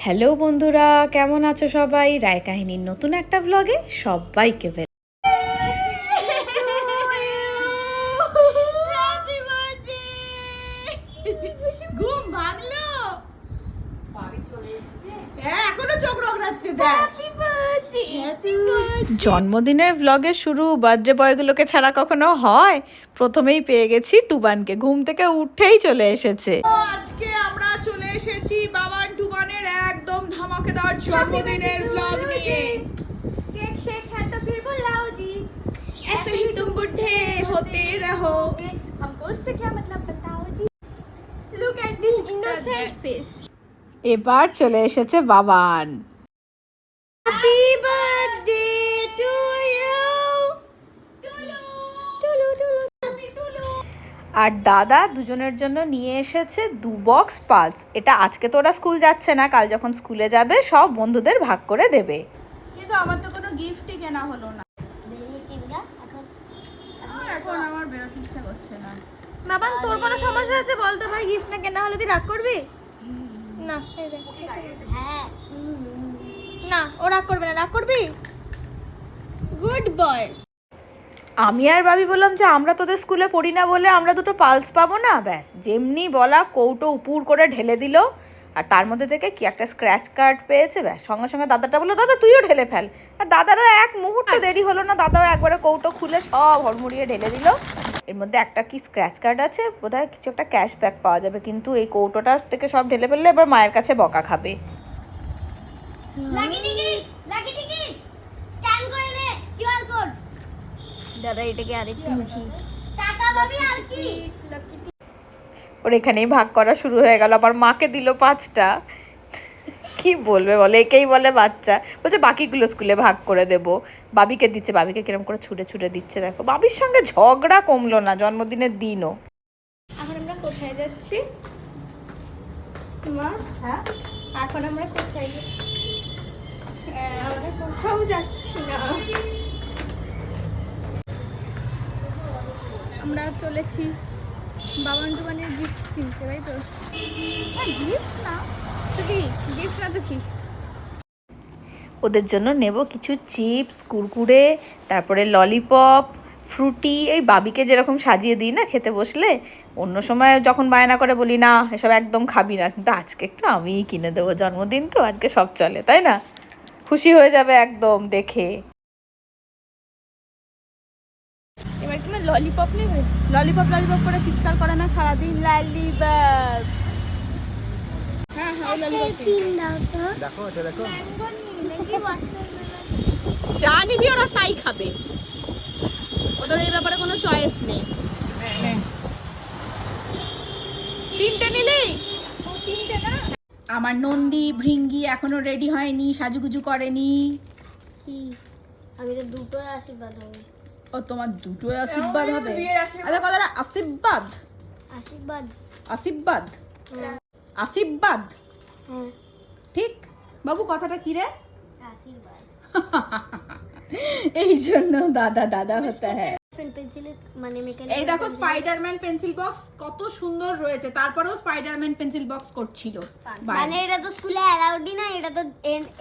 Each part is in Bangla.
হ্যালো বন্ধুরা কেমন আছো সবাই? রায় কাহিনীর নতুন একটা ব্লগে সবাইকে ঘুম ভাঙলো হ্যাঁ এখনও চোখ রগড়াচ্ছে দেখ। জন্মদিনের ব্লগের শুরু বার্থডে বয়গুলোকে ছাড়া কখনো হয়? প্রথমেই পেয়ে গেছি টুবানকে। ঘুম থেকে উঠেই চলে এসেছে। আজকে আমরা একদম ধামাকেদার জন্মদিনের ব্লগ নিয়ে केक शेक है तो फिर बुलाओ जी ऐसे ही तुम बुढ़े होते रहो हमको उससे क्या मतलब बताओ जी look at this innocent face এবার চলে এসেছে বাবান আর দাদা দুজনের জন্য নিয়ে এসেছে দু বক্স পালস। এটা আজকে তো ওরা স্কুল যাচ্ছে না কাল যখন স্কুলে যাবে সব বন্ধুদের ভাগ করে দেবে। কিন্তু আমার তো কোনো গিফটই কেনা হলো না। এখন আমার বেরোতে ইচ্ছা করছে না। বাবান তোর কোনো সমস্যা আছে? বল তো ভাই গিফট না কেনা হলে তুই রাগ করবি? না হ্যাঁ। না ও রাগ করবে না। রাগ করবি? গুড বয় আমি আর ভাবি বললাম যে আমরা তোদের স্কুলে পড়ি না বলে আমরা দুটো পালস পাবো না ব্যাস। যেমনি বলা কৌটো উপুর করে ঢেলে দিল আর তার মধ্যে থেকে কি একটা স্ক্র্যাচ কার্ড পেয়েছে ব্যাস। সঙ্গে সঙ্গে দাদাটা বলল দাদা তুইও ঢেলে ফেল। আর দাদারও এক মুহূর্তে দেরি হলো না দাদাও একবারে কৌটো খুলে সব হড়মুড়িয়ে ঢেলে দিল। এর মধ্যে একটা কি স্ক্র্যাচ কার্ড আছে বোধহয় কিছু একটা ক্যাশব্যাক পাওয়া যাবে কিন্তু এই কৌটোটা থেকে সব ঢেলে ফেললে এবার মায়ের কাছে বকা খাবে। Lucky ticket lucky ticket scan করে নে কিউআর কোড। দাদা এটাকে আরেকটু মুছি টাকা পাবি আর কি? ওর এখানেই ভাগ করা শুরু হয়ে গেল আবার মাকে দিল পাঁচটা। কি বলবে বলে? একেই বলে বাচ্চা। বলছে বাকিগুলো স্কুলে ভাগ করে দেব। বাবিকে দিচ্ছে বাবিকে কিরম করে ছুটে ছুটে দিচ্ছে দেখো। বাবির সঙ্গে ঝগড়া কমলো না জন্মদিনের দিনও। এখন আমরা কোথায় যাচ্ছি? মা? হ্যাঁ? এখন আমরা কোথায় যাচ্ছি? হ্যাঁ, আমরা কোথাও যাচ্ছি না। আমরা চলেছি বাবান টুবানের গিফট কিনতে, তাই তো? গিফট না, তো কি? গিফট না তো কি? ওদের জন্য নেব কিছু চিপস কুরকুরে, তারপরে ললিপপ ফ্রুটি এই বাবিকে যেরকম সাজিয়ে দিই না খেতে বসলে, অন্য সময় যখন বায়না করে বলি, না, এসব একদম খাবি না। কিন্তু আজকে একটু আমিই কিনে দেবো জন্মদিন তো, আজকে সব চলে, তাই না? খুশি হয়ে যাবে একদম দেখে। ললিপপ নেবে? ললিপপ ললিপপ করে চিৎকার করে না? সারাদিন ললিপপ হ্যাঁ হ্যাঁ ললিপপ তো। যা নিবি ওরা তাই খাবে। ওদের এই ব্যাপারে কোনো চয়েস নেই। তিনটে নিলি? আমার নন্দী ভৃঙ্গি এখনও রেডি হয়নি সাজুগুজু করেনি। কি? আমি তো দুটো আশীর্বাদ হবে। ও তোমার দুটোই আশীর্বাদ হবে? আচ্ছা কথাটা আশীর্বাদ? আশীর্বাদ। আশীর্বাদ? আশীর্বাদ? হ্যাঁ। ঠিক? বাবু কথাটা কি রে? আশীর্বাদ। এই জন্য দাদা দাদা হতে হ্যাঁ। মানে এই দেখো স্পাইডারম্যান পেন্সিল বক্স কত সুন্দর রয়েছে। তারপরেও স্পাইডারম্যান পেন্সিল বক্স করছিল। মানে এটা তো স্কুলে অ্যালাউডই না এটা তো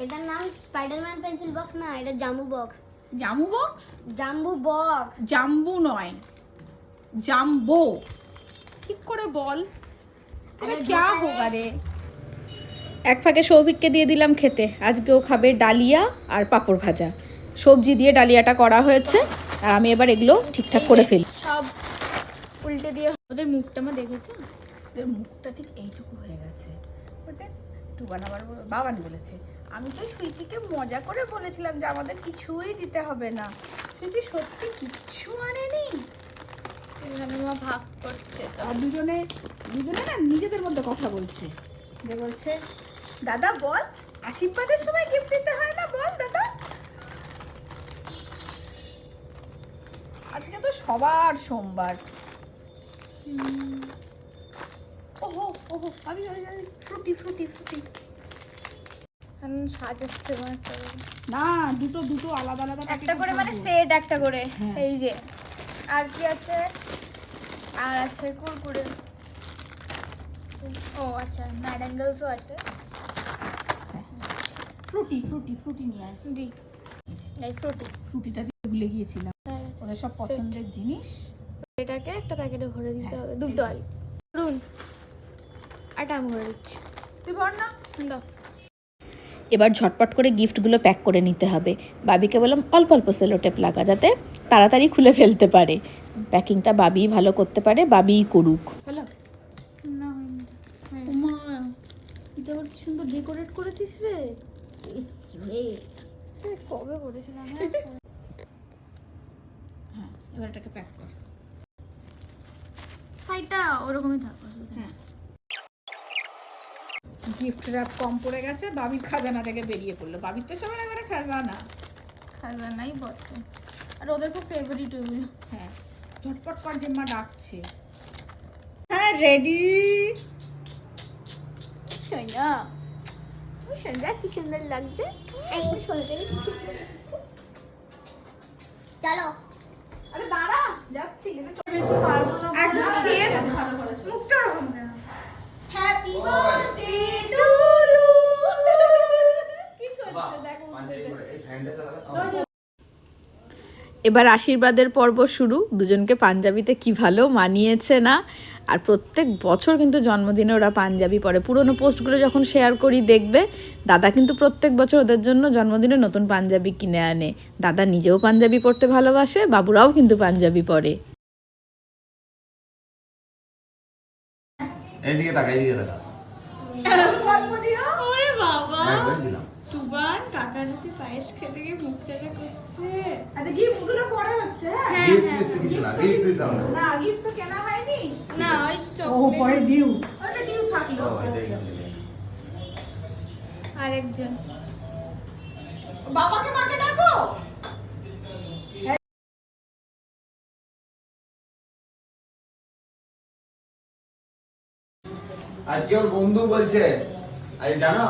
এটার নাম স্পাইডারম্যান পেন্সিল বক্স না এটা জাম্বু বক্স জামু বক্স জাম্বু বক্স জাম্বু নয়। জাম্বো ঠিক করে বল। এটা ক্যা হোগা রে? এক ফাঁকে সৌভিককে দিয়ে দিলাম খেতে। আজকেও খাবে ডালিয়া আর পাঁপড় ভাজা। সবজি দিয়ে ডালিয়াটা করা হয়েছে আর আমি এবার এগুলো ঠিকঠাক করে ফেলি। সব উল্টে দিয়ে ওদের মুখটা আমার দেখেছ? ওদের মুখটা ঠিক এইটুকু হয়ে গেছে। বলছে টুবান আবার বাবান বলেছে আমি তো সুইটিকে মজা করে বলেছিলাম যে আমাদের কিছুই দিতে হবে না। সুইটি সত্যি কিচ্ছু আনেনি। এখানে মা ভাগ করছে আর দুজনে দুজনে না নিজেদের মধ্যে কথা বলছে। যে বলছে দাদা বল আশীর্বাদের সময় গিফট দিতে হয় না? বল দাদা। আজকে তো সবার সোমবার। ওহো ওহো আমি ফ্রুটি ফ্রুটি ফ্রুটি। সাজাচ্ছে। না দুটো দুটো আলাদা আলাদা একটা করে মানে সেট একটা করে। হ্যাঁ। এই যে আর কি আছে? আর আছে কুরকুরে। ও আচ্ছা ম্যাড অ্যাঙ্গেলসও আছে ফ্রুটি ফ্রুটি ফ্রুটি নিয়ে দি। এই ফ্রুটি। ফ্রুটিটা দিয়ে ভুলে গিয়েছিলাম। হ্যাঁ ওদের সব পছন্দের জিনিস। এটাকে একটা প্যাকেটে ভরে দিতে হবে। দুটো আলু। রুন এটা আমি ভরে দিচ্ছি। তুই বল না। দাও। এবার ঝটপট করে গিফটগুলো প্যাক করে নিতে হবে। বাবিকে বললাম অল্প অল্প সেলো টেপ লাগা যাতে তাড়াতাড়ি খুলে ফেলতে পারে। প্যাকিংটা বাবিই ভালো করতে পারে বাবিই করুক। হ্যালো কি সুন্দর ডেকোরেট করেছিস রে। রে। কবে করেছিলাম হ্যাঁ এবার এটাকে প্যাক কর। সাইডটা ওরকমই থাকবে। হ্যাঁ। গিফট র্যাপ কম পড়ে গেছে বাবির খাজানা থেকে বেরিয়ে পড়ল। বাবির তো সবার একবারে খাজানা। খাবে নাই বটে। আর ওদের খুব ফেভারিট ওইগুলো হ্যাঁ ঝটপট কর যে ডাকছে। হ্যাঁ রেডি সোনা সোনা কি সুন্দর লাগছে। চলো। আরে দাঁড়া যাচ্ছি। কিন্তু পারব না। একজন খেয়ে ভালো করেছে। মুখটা ওরকম কেন? হ্যাপি বার্থডে টু ইউ কি করছে দেখো এবার আশীর্বাদের পর্ব শুরু। দুজনকে পাঞ্জাবিতে কি ভালো মানিয়েছে না? আর প্রত্যেক বছর কিন্তু জন্মদিনে ওরা পাঞ্জাবি পরে। পুরনো পোস্টগুলো যখন শেয়ার করি দেখবে দাদা কিন্তু প্রত্যেক বছর ওদের জন্য জন্মদিনে নতুন পাঞ্জাবি কিনে আনে। দাদা নিজেও পাঞ্জাবি পরতে ভালোবাসে বাবুরাও কিন্তু পাঞ্জাবি পরে। এইদিকে তাকা এইদিকে তাকা ওরে বাবা। দিলাম টুবান কাকার সাথে পায়েস খেতে গিয়ে মুখ চাকা করছে। আচ্ছা গিফটগুলো পরে হচ্ছে। হ্যাঁ গিফট কিছু না গিফট দিতে হবে না গিফট তো কেনা হয়নি। না ওই চকলেট। ডিউ ওটা ডিউ থাকল। আরেকজন। বাবাকে মাকে ডাকো। আজকে ওর বন্ধু বলছে। আরে জানো?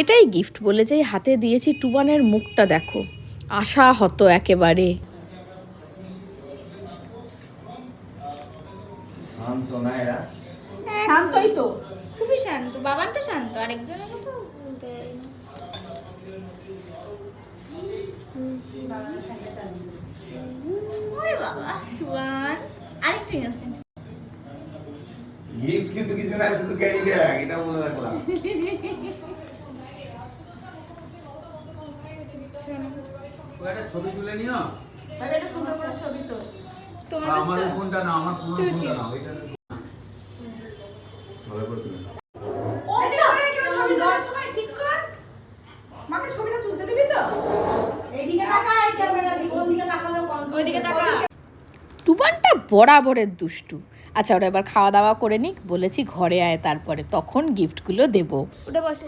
এটাই। গিফট বলে যেই হাতে দিয়েছি টুবানের মুখটা দেখো। আশা হতো একেবারে। শান্ত না এরা? শান্তই তো। খুবই শান্ত বাবান তো শান্ত আরেকজনের মতো বলতে পারি না। ওরে বাবা টুবান আরেকটা ইনোসেন্ট গিফট কিন্তু কিছু না শুধু ক্যারি ব্যাগ এটা বলে রাখলাম। একটা ছবি তুলে নিও। এটা সুন্দর করে ছবি তো। তোমাদের আমার কোনটা না আমার কোনটা ফোনটা না ওইটা ভালো করে তুলে নাও। এটা করে কেউ ছবি তোলার সময় ঠিক কর মাকে ছবিটা তুলতে দিবি তো এইদিকে তাকা এই ক্যামেরা দিকে ওদিকে তাকাবে ওইদিকে তাকা টুবানটা বরাবরের দুষ্টু। আচ্ছা ওরা এবার খাওয়া দাওয়া করে নিক বলেছি ঘরে আয় তারপরে তখন গিফটগুলো দেবো। ওটা বসে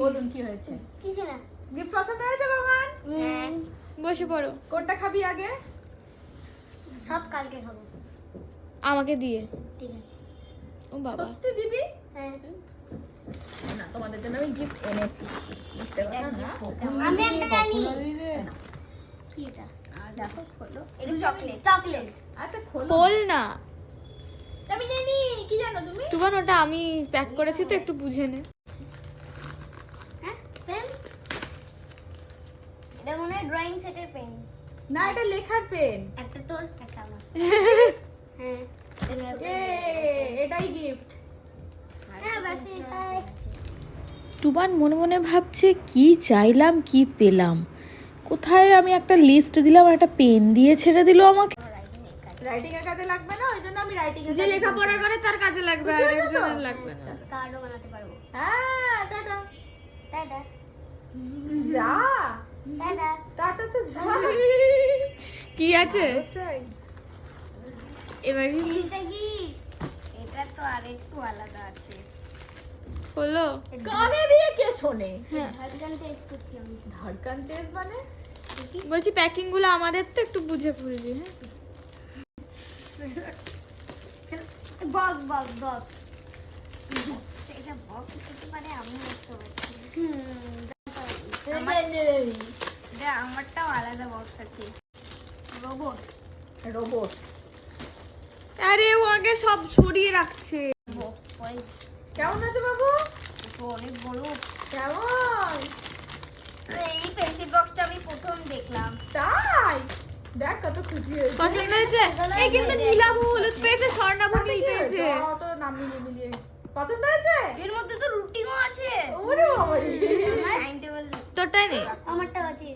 বলুন কি হয়েছে? কিছু না। গিফট পছন্দ হয়েছে বাবান হ্যাঁ। বসে পড়ো। কোনটা খাবি আগে? সব কালকে খাব। আমাকে দিয়ে? ঠিক আছে। ও বাবা। সত্যি দিবি? হ্যাঁ। না তোমাদের জন্য আমি গিফট এনেছি। আমি একটা জানি। দেখো খোলো। এটা চকলেট। চকলেট। আচ্ছা খোলো। খোল না। আমি জানি কি জানো তুমি? টুবান ওটা আমি প্যাক করেছি তো একটু বুঝে নে। হ্যাঁ পেন? এটা মনে হয় ড্রয়িং সেটের পেন। না এটা লেখার পেন। একটা তোর একটা আমার। হ্যাঁ এটাই গিফট হ্যাঁ বাস এটাই। টুবান মনে মনে ভাবছে কি চাইলাম কি পেলাম। কোথায় আমি একটা লিস্ট দিলাম আর একটা পেন দিয়ে ছেড়ে দিল আমাকে? রাইটিং এর কাজে লাগবে না? ওই জন্য আমি রাইটিং এর যে কাজে লেখাপড়া করে তার কাজে লাগবে আর একজনের লাগবে না। কার্ডও বানাতে পারব। হ্যাঁ টাটা। টাটা। যা। টাটা। টাটা তো যা। কি আছে? এবার এটা কি? এটা তো আরেকটু আলাদা আছে। হলো। কানে দিয়ে কে শোনে? ধরকান টেস্ট করছি আমি। ধড়কান তেজ মানে? বলছি প্যাকিংগুলো আমাদের তো একটু বুঝে পড়বি হ্যাঁ? বক্স বক্স বক্স এটা বক্স হতে পারে আমি বুঝতে পারছি এটা আমারটাও আলাদা বক্স আছে। রোবট। রোবট। আরে ও আগে সব ছড়িয়ে রাখছে। কেমন আছে বাবু? তো অনেক বড়। কেমন? এই পেন্সিল বক্সটা আমি প্রথম দেখলাম। তাই? দেখ কত খুশি হয়েছে। পছন্দ হয়েছে? এই কিন্তু নীলাভ হলুদ পেয়েছে স্বর্ণাভ নীল পেয়েছে। অত নাম মিলিয়ে মিলিয়ে পছন্দ হয়েছে? এর মধ্যে তো রুটিনও আছে। ওরে টাইম টেবিল তোরটাই নেই আমারটা আছে।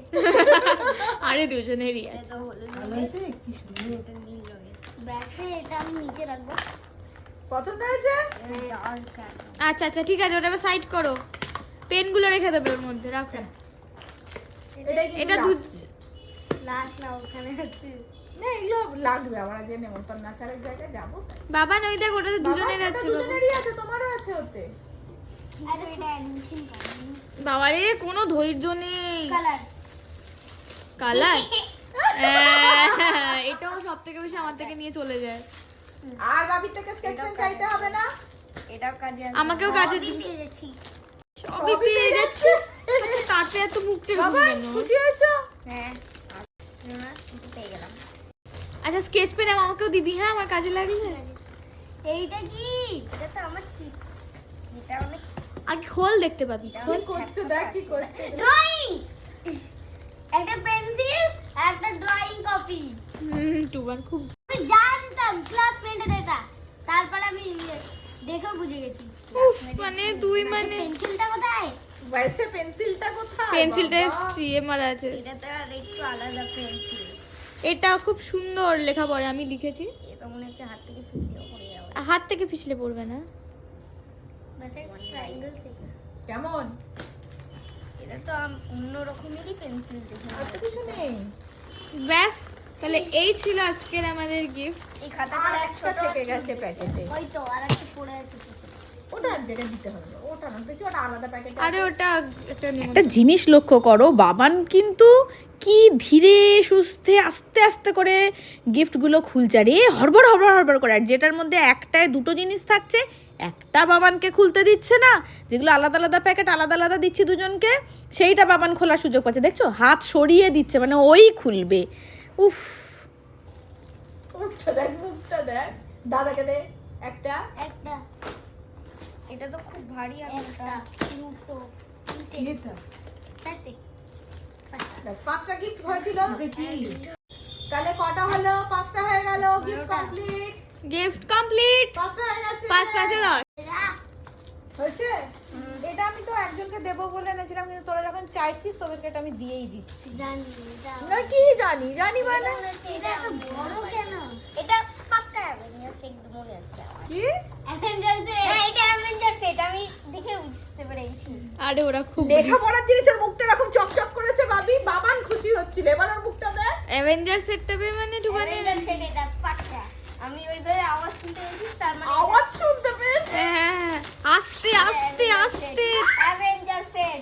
আরে দুজনেরই আছে। এটা হলুদ রঙের এটা নীল রঙের। ব্যাসে এটা আমি নিচে রাখব। পছন্দ হয়েছে? আচ্ছা আচ্ছা ঠিক আছে ওটা সাইড করো। পেনগুলো রেখে দেবে ওর মধ্যে রাখো। কিন্তু এটা last। দু লাস্ট না ওখানে আছে। না এগুলো লাগবে আমার আজকে নেমন্তন্ন আছে আরেক জায়গায় যাব বাবা নই দেখ ওটা দুজনের আছে বাবা। রে কোনো ধৈর্য নেই। কালার কালার এটাও সব থেকে বেশি আমার থেকে নিয়ে চলে যায়। আর বাবির থেকে স্কেচ পেন চাইতে হবে না? এটাও কাজে আমাকেও কাজে পেয়ে যাচ্ছি। সবই পেয়ে যাচ্ছে। তাতে এত মুখটা বাবা ঘুমানো খুশি হয়েছো হ্যাঁ না এটা পেয়ে গেলাম আচ্ছা স্কেচ পেন আমাকেও দিবি হ্যাঁ আমার কাজে লাগলে এইটা কি এটা তো আমার সিট এটা অনেক আগে খোল দেখতে পাবি এটা কি অনেক করছে দেখ কি করছে ড্রয়িং একটা পেন্সিল একটা ড্রয়িং কপি হুম টুবান খুব আমি জানতাম ক্লাসমেটের এটা তারপর আমি দেখে বুঝে গেছি। মানে তুই মানে পেন্সিলটা কোথায়? বয়সে পেন্সিলটা কোথায়? পেন্সিলটা? স্ট্রিয়ে মারা আছে। এটা তো আর একটু আলাদা পেন্সিল এটা খুব সুন্দর লেখা পড়ে আমি লিখেছি। এটা মনে হচ্ছে হাত থেকে ফিসলে পড়ে যাবে। হাত থেকে পিছলে পড়বে না। বাস ট্রায়াঙ্গেল শেপ কেমন? এটা তো অন্য রকমেরই পেন্সিল দেখে আর তো কিছু নেই। ব্যাস তাহলে এই ছিল আজকের আমাদের গিফট এই খাতা আর একটা থেকে গেছে প্যাকেটে। ওই তো আর একটা পড়ে আছে। ওটা এক জায়গায় দিতে হবে ওটা না দেখি ওটা আলাদা প্যাকেটে আরে ওটা একটা একটা জিনিস লক্ষ্য করো বাবান কিন্তু কি ধীরে সুস্থে আস্তে আস্তে করে গিফটগুলো খুলছে। আর এ হড়বড় হড়বড় হড়বড় করে। আর যেটার মধ্যে একটায় দুটো জিনিস থাকছে একটা বাবানকে খুলতে দিচ্ছে না। যেগুলো আলাদা আলাদা প্যাকেট আলাদা আলাদা দিচ্ছি দুজনকে সেইটা বাবান খোলার সুযোগ পাচ্ছে। দেখছ? হাত সরিয়ে দিচ্ছে মানে ওই খুলবে। উফ। মুখটা দেখ মুখটা দেখ। দাদাকে দে একটা। একটা। এটা তো খুব ভারী একটা। দুটো। তিনটে। চারটে। পাঁচটা গিফট হয়েছিল। তাহলে কটা হলো? পাঁচটা হয়ে গেল গিফট কমপ্লিট গিফট কমপ্লিট পাঁচটা হয়ে গেছে। পাঁচ পাঁচে দশ। হয়েছে? এটা আমি তো একজনকে দেবো বলে এনেছিলাম কিন্তু তোরা যখন চাইছিস তোদেরকে এটা আমি দিয়েই দিচ্ছি। জানি না কি জানি? জানি মানে? এটা এত বড় কেন? এটা পাক্কা অ্যাভেঞ্জার্স একদম মনে হচ্ছে কি? অ্যাভেঞ্জার্স হ্যাঁ এটা অ্যাভেঞ্জার্স এটা আমি দেখে বুঝতে পেরেছি। আরে ওরা খুব লেখাপড়ার জিনিস ওর মুখটা এরকম চকচক করেছে ভাবি বাবান খুশি হচ্ছিল। এবার ওর মুখটা দেখ। অ্যাভেঞ্জার সেটটা মানে টুবানে অ্যাভেঞ্জার্স এটা পাক্কা আমি ওইভাবে আওয়াজ শুনতে পেয়েছি তার মানে আওয়াজ শুনতে পেয়েছে হ্যাঁ আস্তে আস্তে আস্তে। অ্যাভেঞ্জার্স সেট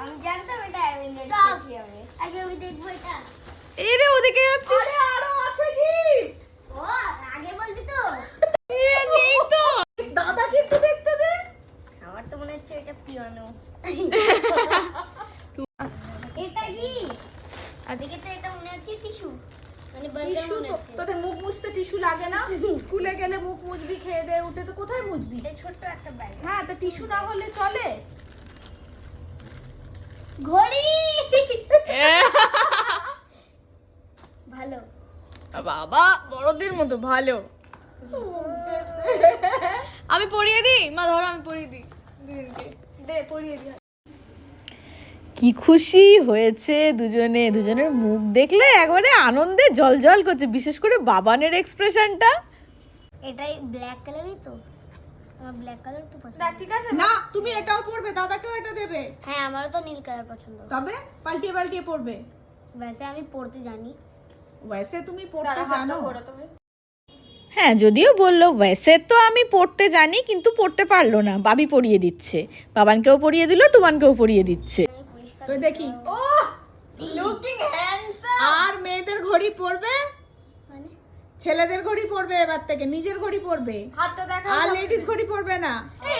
আমি জানতাম এটা অ্যাভেঞ্জার্স সেট হবে। আগে আমি দেখব এটা। এই রে ওদিকে যাচ্ছে আরে আরও আছে কি ও আগে বলবি তো নেই তো দাদাকে একটু দেখতে দে আমার তো মনে হচ্ছে এটা পিয়ানো এটা কি আদিকে তো এটা মনে হচ্ছে টিস্যু মানে বার্গার টিস্যু মনে তো হচ্ছে তোদের মুখ মুছতে টিস্যু লাগে না স্কুলে গেলে মুখ মুছবি খেয়ে দে উঠে তো কোথায় মুছবি এটা ছোট্ট একটা ব্যাগ হ্যাঁ তো টিস্যু না হলে চলে ঘড়ি ভালো বাবা বড়দের মতো ভালো। আমি পড়িয়ে দিই? মা ধরো আমি পড়িয়ে দিই। দে পড়িয়ে দিই। কি খুশি হয়েছে দুজনে। দুজনের মুখ দেখলে একবারে আনন্দে জল জল করছে বিশেষ করে বাবানের এক্সপ্রেশনটা এটাই ব্ল্যাক কালারই তো। আমার ব্ল্যাক কালার তো পছন্দ। দেখ ঠিক আছে না তুমি এটাও পড়বে দাদাকেও এটা দেবে। হ্যাঁ আমারও তো নীল কালার পছন্দ। তবে পাল্টিয়ে পাল্টিয়ে পড়বে वैसे আমি পড়তে জানি। ওয়াইসে তুমি পড়তে জানো। হ্যাঁ যদিও বলল ওয়েসে তো আমি পড়তে জানি কিন্তু পড়তে পারল না। বাবি পড়িয়ে দিচ্ছে। বাবানকেও পড়িয়ে দিল টুবানকেও পড়িয়ে দিচ্ছে। তো দেখি। ও লুকিং হ্যান্ডসাম আর মেয়েদের ঘড়ি পড়বে? মানে? ছেলেদের ঘড়ি পড়বে এবার থেকে নিজের ঘড়ি পড়বে। হাত তো দেখা আর লেডিস ঘড়ি পড়বে না।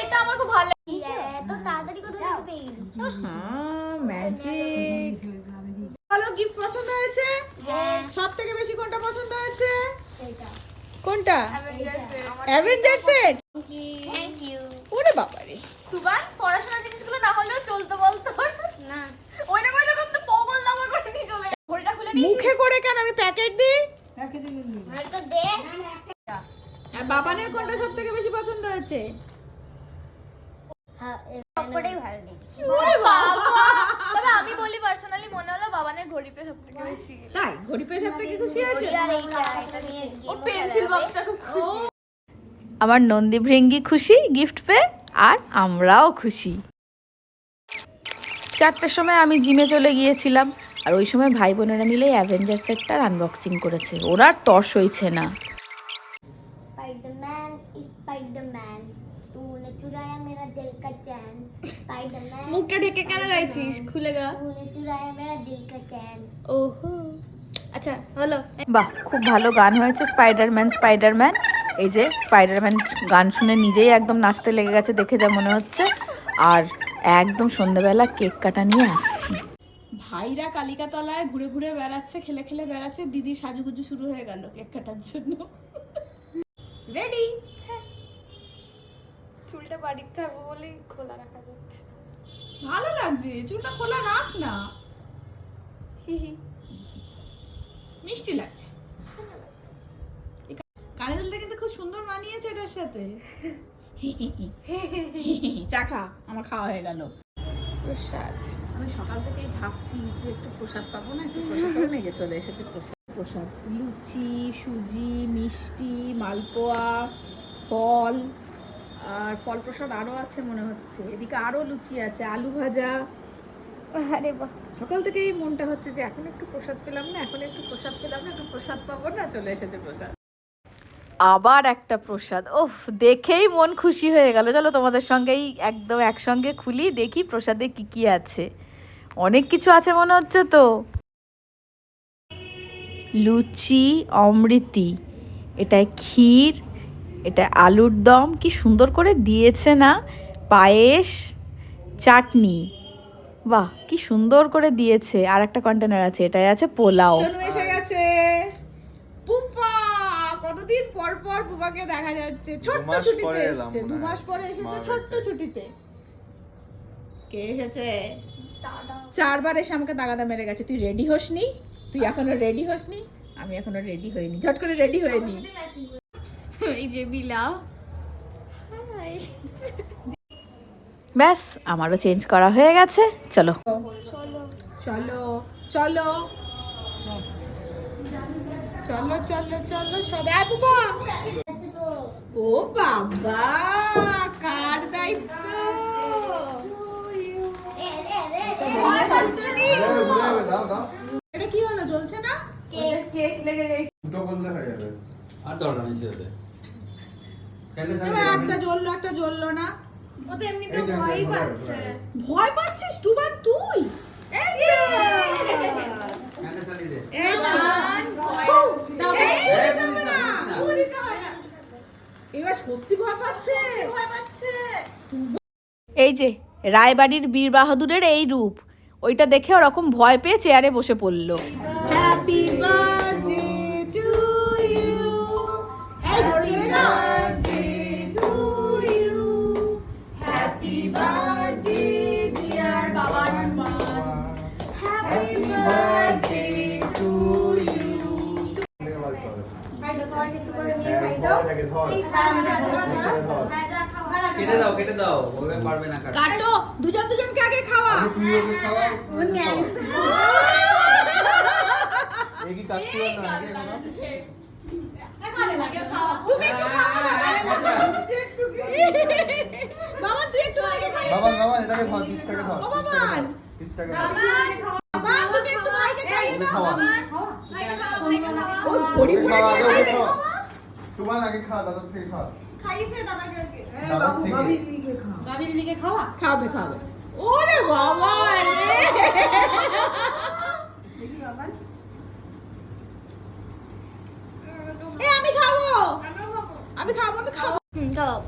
এটা আমার খুব ভালো লাগে। এত তাড়াতাড়ি কোথা থেকে পেয়ে হ্যাঁ ম্যাজিক ভালো গিফট পছন্দ হয়েছে? সব থেকে বেশি কোনটা পছন্দ হয়েছে? কোনটা? অ্যাভেঞ্জার সেট থ্যাংক ইউ ওরে বাবা রে সুবান পড়াশোনার জিনিসগুলো না হলেও চলতো বলতো। না। ওই না কইলে করতে পগল দামা করে নিয়ে চলে ঘড়িটা খুলে নিয়ে মুখে করে কেন? আমি প্যাকেট দিই? আর তো দে। আর বাবানের কোনটা সব থেকে বেশি পছন্দ হয়েছে? হ্যাঁ সবকটাই ভালো লেগেছে ওরে বাবা তবে আমি বলি পার্সোনালি মনে হলো বাবানের ঘড়ি বেশি তাই? ঘড়ি খুশি হ্যাঁ, ও পেন্সিল বক্সটা খুব খুশি। আমার নন্দী ভৃঙ্গি খুশি গিফট পেয়ে আর আমরাও খুশি। চারটার সময় আমি জিমে চলে গিয়েছিলাম আর ওই সময় ভাই বোনেরা মিলে অ্যাভেঞ্জার সেটটার আনবক্সিং করেছে। ওরা তর্স হইছে না। Spiderman Spiderman. चुराया मेरा दिल का चैन स्पाइडरमैन মুখটা ঢেকে কেন গাইছিস খুলে গা तूने चुराया मेरा दिल का चैन ওহো আচ্ছা হলো বাহ খুব ভালো গান হয়েছে স্পাইডারম্যান স্পাইডারম্যান এই যে স্পাইডারম্যান গান শুনে নিজেই একদম নাচতে লেগে গেছে দেখে যা মনে হচ্ছে আর একদম সন্ধ্যাবেলা কেক কাটা নিয়ে আসছি ভাইরা কালিকা তলায় ঘুরে ঘুরে বেড়াচ্ছে খেলে খেলে বেড়াচ্ছে দিদি সাজুগুজু শুরু হয়ে গেল কেক কাটার জন্য রেডি চুলটা বাড়িতে থাকব বলেই খোলা রাখা যাচ্ছে। ভালো লাগছে চুলটা খোলা রাখ না। মিষ্টি লাগছে। কানে দুলটা কিন্তু খুব সুন্দর মানিয়েছে এটার সাথে। চাখা আমার খাওয়া হয়ে গেল। প্রসাদ। আমি সকাল থেকেই ভাবছি যে একটু প্রসাদ পাবো না একটু প্রসাদ পাবো না চলে এসেছে প্রসাদ। প্রসাদ। লুচি সুজি মিষ্টি মালপোয়া ফল। আর ফল প্রসাদ আরও আছে মনে হচ্ছে। এদিকে আরও লুচি আছে আলু ভাজা। আরে বাহ। সকাল থেকেই মনটা হচ্ছে যে এখন একটু প্রসাদ পেলাম না এখন একটু প্রসাদ পেলাম না একটু প্রসাদ পাবো না চলে এসেছে প্রসাদ। আবার একটা প্রসাদ। ওফ দেখেই মন খুশি হয়ে গেল। চলো তোমাদের সঙ্গেই একদম একসঙ্গে খুলি দেখি প্রসাদে কি কি আছে। অনেক কিছু আছে মনে হচ্ছে তো। লুচি অমৃতি এটায় ক্ষীর এটা আলুর দম কি সুন্দর করে দিয়েছে না? পায়েস চাটনি। বাহ কি সুন্দর করে দিয়েছে। আর একটা কন্টেনার আছে এটাই আছে পোলাও। এসে গেছে। পুপা কতদিন পর পর পুপাকে দেখা যাচ্ছে। ছোট্ট ছুটিতে এসেছে দু মাস পরে এসেছে ছোট্ট ছুটিতে। কে এসেছে? চারবার এসে আমাকে দাগাদা মেরে গেছে। তুই রেডি হসনি? তুই এখনও রেডি হসনি? আমি এখনও রেডি হইনি। ঝট করে রেডি হইনি এই যে বিলা ব্যাস আমারও চেঞ্জ করা হয়ে গেছে। চলো। চলো চলো চলো। চলো চলো সবাই। ও বাবা কার দায়িত্ব? এটা কি হলো জ্বলছে না? আর দরকার নেই ছেড়ে দে ফ্যানটা এবার চালিয়ে একটা জ্বললো একটা জ্বললো না। ও তো এমনিতেও ভয়ই পাচ্ছে। ভয় পাচ্ছিস টুবান তুই। ভয়। এবার সত্যি ভয় পাচ্ছে। ভয় পাচ্ছে। এই যে রায়বাড়ির বীর বাহাদুরের এই রূপ ওইটা দেখে ওরকম ভয় পেয়ে চেয়ারে বসে পড়ল। হ্যাপি বার্থডে কেটে দাও কেটে দাও ওভাবে পারবে না কাটো। দুজন দুজনকে আগে খাওয়া। তুমি একটু খাওয়া বাবা। তুই একটু আগে খাই বাবা বাবা এটাকে খাও পিসটাকে খাও ও বাবার পিসটাকে বাবা তুমি একটু ভাইকে খাইয়ে দাও। খাওয়া। ও বড়ি বড়ি খাওয়া। দিয়ে আগে খাইয়ে খাও দাও। তোমার আগে খা দাদা থেকে খা। খাইয়েছে দাদাকে আগে। দাদা থেকে। খাবে খাবে। ওরে বাবা রে। এ আমি খাব। আমি খাব। আমি খাব হুম খাও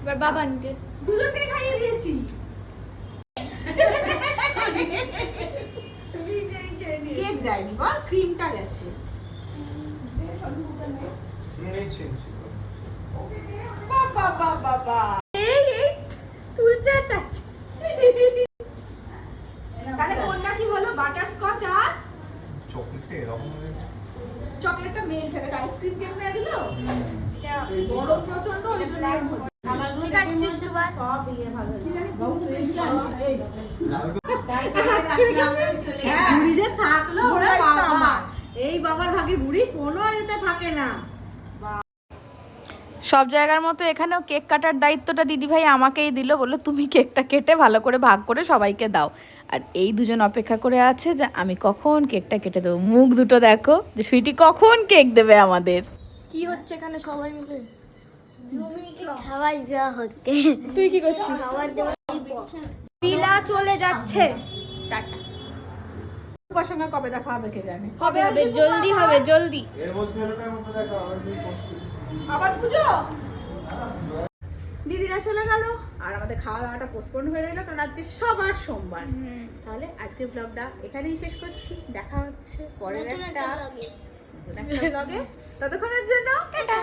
এবার বাবানকে। দুজনকে খাইয়ে দিয়েছি। কে যায়নি বল ক্রিমটা গেছে। বাবা বাবা বাবা। এই তাহলে কোনটা কি হলো? বাটার স্কচ আর? চকলেটটা এরকম গেছে। চকলেটটা মেল্ট হয়ে গেছে। আইসক্রিম কেক হয়ে গেল? গরম প্রচণ্ড ওই জন্য। থাকল ওরা বাবা। এই বাবার ভাগে বুড়ি কোনো এতে থাকে না। সব জায়গার মতো এখানেও কেক কাটার দায়িত্বটা দিদিভাই আমাকেই দিল বলল তুমি কেকটা কেটে ভালো করে ভাগ করে সবাইকে দাও। আর এই দুজন অপেক্ষা করে আছে যে আমি কখন কেকটা কেটে দেবো? মুখ দুটো দেখো যে সুইটি কখন কেক দেবে আমাদের? কি হচ্ছে এখানে সবাই মিলে? খাবার দেওয়া হচ্ছে। তুই কি করছিস? খাবার দেওয়া পিলা চলে যাচ্ছে। টাটা। তোমার সঙ্গে কবে দেখা হবে কে জানে? হবে হবে জলদি হবে জলদি। এর মধ্যে এলাকার মধ্যে দেখো আমার দুই কষ্ট। আবার পুজো? দিদিরা চলে গেল। আর আমাদের খাওয়া দাওয়াটা পোস্টপোন হয়ে রইল কারণ আজকে সবার সোমবার। তাহলে আজকে ব্লগটা এখানেই শেষ করছি। দেখা হচ্ছে পরের একটা। ততক্ষণের জন্য টাটা।